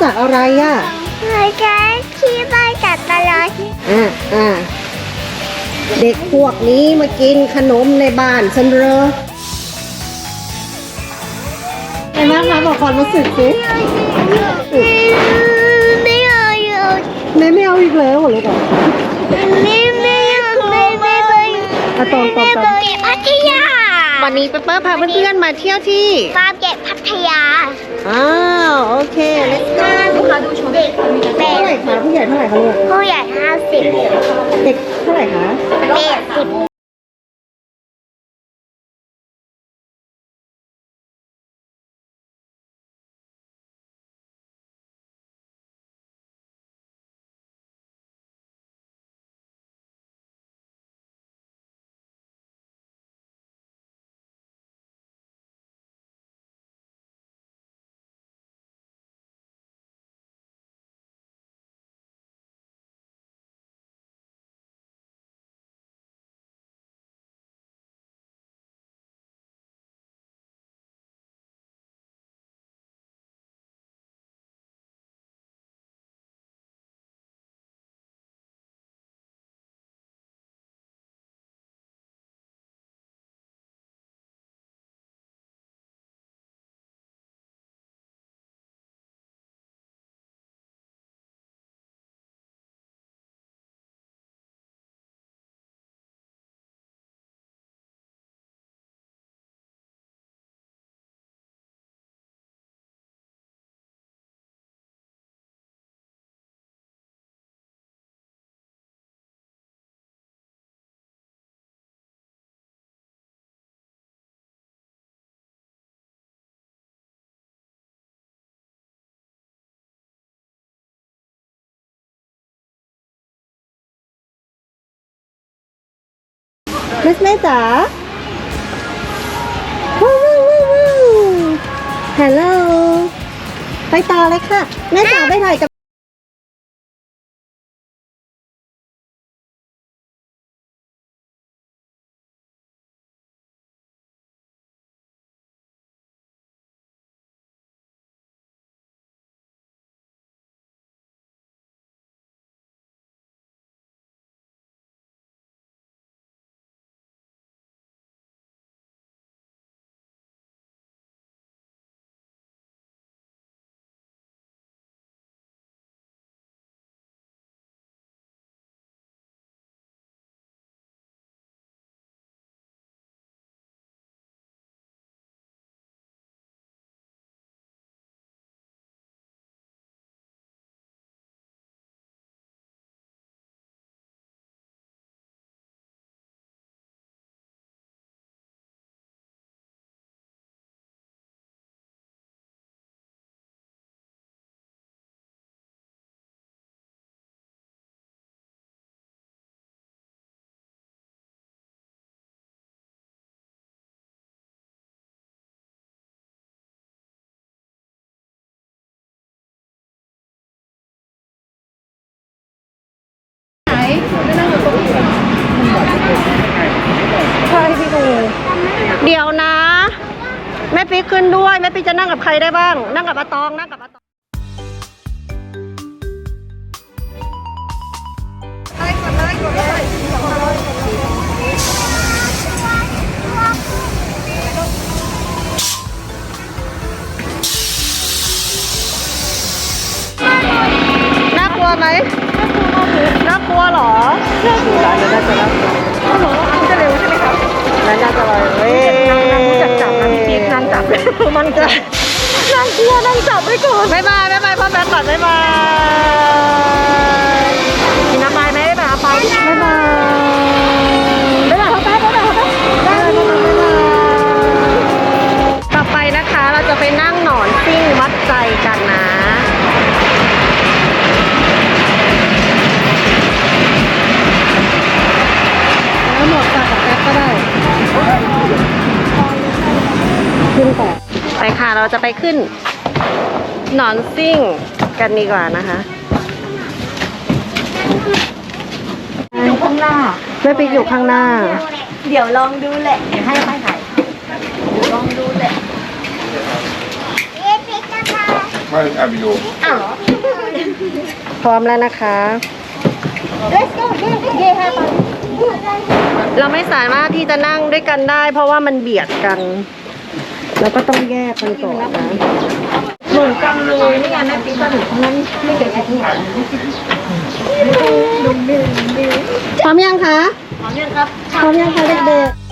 ทำดีจุ๊บพอดีจะสร้างบ้านจากอะไรอะเราจะที่บ้านจัดตลอดอ่าอ่าเด็กพวกนี้มากินขนมในบ้านฉันเหรอไงบ้างคะบอกความรู้สึกสิไม่เอาอยู่แม่ไม่เอาอีกแล้วเหรอลูกอะไม่ไม่ไม่ไม่ไม่อะตองตองตองเก็บพัทยา วันนี้เปเปอร์พาเพื่อนๆมาเที่ยวที่ฟาร์มเก็บพัทยาอ้าวโอเค let's go ลูกค้าดูชมเด็กเป็เท่าไหร่ดคะผู้ใหญ่เท่าไหร่คะลูกผู้ใหญ่ห้าสิบเด็กเท่าไหร่คะเด็กสิบ เมสแมจ๋าว้าวว้าวว้าวว้าวฮัลโหลไปต่อเลยค่ะ แม่จ๋าไปถ่ายกับ เดี๋ยวนะ แม่ปิ๊กขึ้นด้วย แม่ปิ๊กจะนั่งกับใครได้บ้าง นั่งกับอาตองนั่งกับอาตองน่ากลัวไหมน่ากลัวหรอดูร้านนี้น่าจะน่ากลัว ร้านน่าจะเลยเว้ยนางนางรู้จักจับนะพี่ปิ๊กนางจับมันจะนางกลัวนางจับไว้ก่อนบ๊ายบายบ๊ายบายพ่อแม่ก่อนบ๊ายบาย ค่ะ เราจะไปขึ้นหนอนซิ่งกันดีกว่านะคะอยู่ข้างหน้าแม่ปิ๊กอยู่ข้างหน้า เดี๋ยวลองดูแหละ เดี๋ยวให้ไปถ่ายลองดูแหละเอ๊ะพี่จะพาค่อยเอาไปดูอ้าวเหรอพร้อมแล้วนะคะ let's go เย่เย่ให้ไปเราไม่สามารถที่จะนั่งด้วยกันได้ เพราะว่ามันเบียดกัน แล้วก็ต้องแยกกันก่อนนะหนุนกำเลยนี่ไงแม่ปิ๊กก็หนุนนั้นไม่เกิดอะไรขึ้นพร้อมยังคะ พร้อมยังครับ พร้อมยังคะเด็กๆ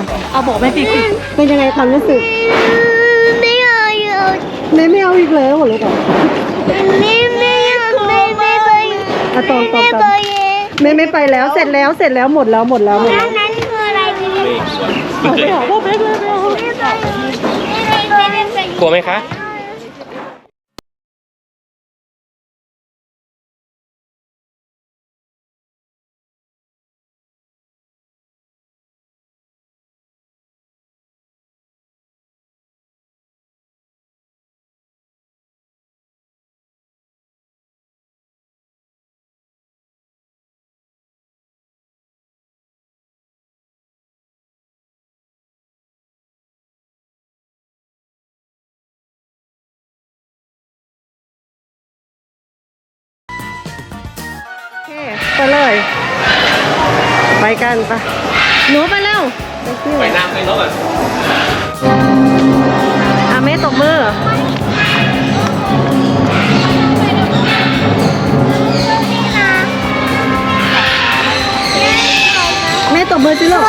อ้โหไปเอาบอกแม่ปิ๊กสิเป็นยังไงความรู้สึกไม่เอาอยู่แม่ไม่เอาอีกแล้วเหรอลูกอะไม่ไม่ไม่ไม่ไปอะตองตองไม่ตองไปแม่ไม่ไปแล้วเสร็จแล้วเสร็จแล้วหมดแล้วหมดแล้วหมดแล้แล้ววนั้นคืออะไรไม่ไปไปหาพ่อแม่เลยแล้วไม่ไปไม่ไปกลัวไหมคะ ไปเลย ไปกันไปหนูไปเร็วไปเที่ยวไปน้ำไปรถก่อนอะแม่ตบมือแม่ตบมือสิลูก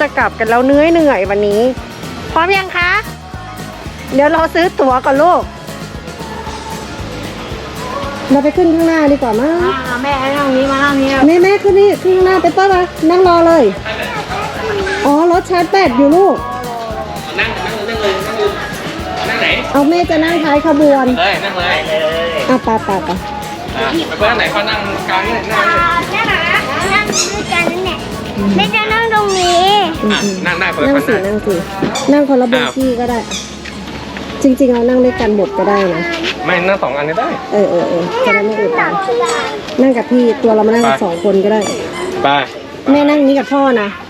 จะกลับกันแล้วเหนื่อยเหนื่อยๆวันนี้ พร้อมยังคะ เดี๋ยวเราซื้อตั๋วก่อนลูก เราไปขึ้นข้างหน้าดีกว่ามั้งอ่าแม่ให้นั่งนี้มานั่งนี้แม่แม่ขึ้นนี่ขึ้นข้างหน้าไปป้ามานั่งรอเลย อ๋อรถชาร์จแบตอยู่ลูก นั่งนั่งนั่งเลยนั่งเลยนั่งไหนเอาแม่จะนั่งท้ายขบวนเลยนั่งเลยอะไปไปไปอะไปเพื่อนไหนเขานั่งกลางนี่นั่งเลย อืมอะอืมนั่งได้เปิดนั่งคนสิได้นั่งสินั่งคนละโบกี้ก็ได้ จริงๆเรานั่งด้วยกันหมดก็ได้นะ ไม่นั่งสองอันก็ได้ เออเออเออจะได้ไม่อึดอัดนั่งกับพี่ตัวเรามานั่งกันสองคนก็ได้ ไป แม่นั่งนี้กับพ่อนะไ